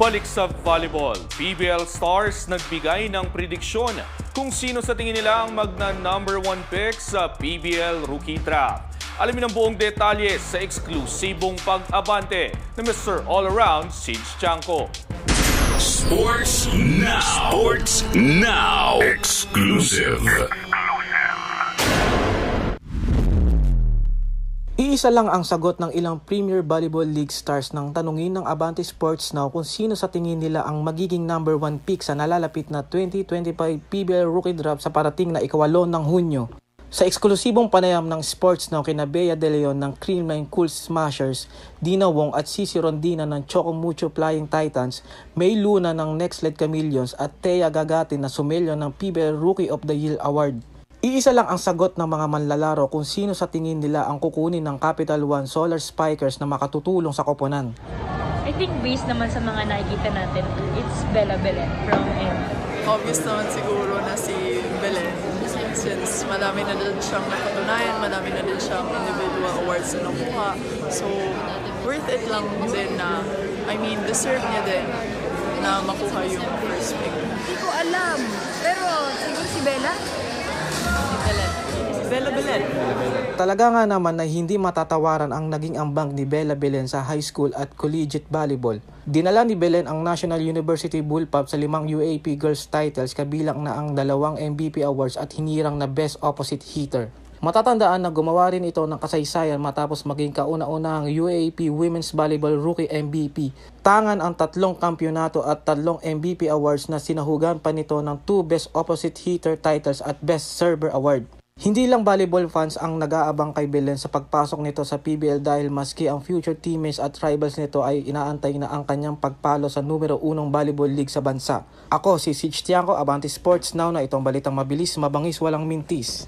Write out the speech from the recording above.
Balik sa volleyball, PBL Stars nagbigay ng prediksyon kung sino sa tingin nila ang magna number one pick sa PBL Rookie Draft. Alamin ang buong detalye sa eksklusibong pag-abante ng Mr. All-Around Siege Chanko. Sports Now. Sports Now. Exclusive. Iisa lang ang sagot ng ilang Premier Volleyball League stars nang tanungin ng Abante Sports Now kung sino sa tingin nila ang magiging number one pick sa nalalapit na 2025 PBL Rookie Draft sa parating na ikawalo ng Hunyo. Sa eksklusibong panayam ng Sports Now kina Bea De Leon ng Creamline Cool Smashers, Dina Wong at Cici Rondina ng Choco Mucho Flying Titans, May Luna ng Next Led Chameleons at Thea Gagati na sumelyo ng PBL Rookie of the Year Award. Iisa lang ang sagot ng mga manlalaro kung sino sa tingin nila ang kukunin ng Capital One Solar Spikers na makatutulong sa koponan. I think based naman sa mga nakikita natin, it's Bella Belen from M. obvious naman siguro na si Belen since madami na din siyang napatunayan, madami na din siyang individual awards na nakuha. So, worth it lang din na, I mean, deserve niya din na makuha yung first pick. Hindi ko alam. Pero siguro si Bella? Bella Belen. Talaga nga naman na hindi matatawaran ang naging ambang ni Bella Belen sa high school at collegiate volleyball. Dinala ni Belen ang National University Bullpup sa limang UAP Girls titles kabilang na ang dalawang MVP awards at hinirang na Best Opposite Hitter. Matatandaan na gumawa rin ito ng kasaysayan matapos maging kauna-unahang UAP Women's Volleyball Rookie MVP. Tangan ang tatlong kampyonato at tatlong MVP awards na sinahugan pa nito ng two Best Opposite Hitter titles at Best Server Award. Hindi lang volleyball fans ang nag-aabang kay Belen sa pagpasok nito sa PBL dahil maski ang future teammates at rivals nito ay inaantay na ang kanyang pagpalo sa numero unong volleyball league sa bansa. Ako si Sitch Tiangco, Abanti Sports Now na itong balitang mabilis, mabangis, walang mintis.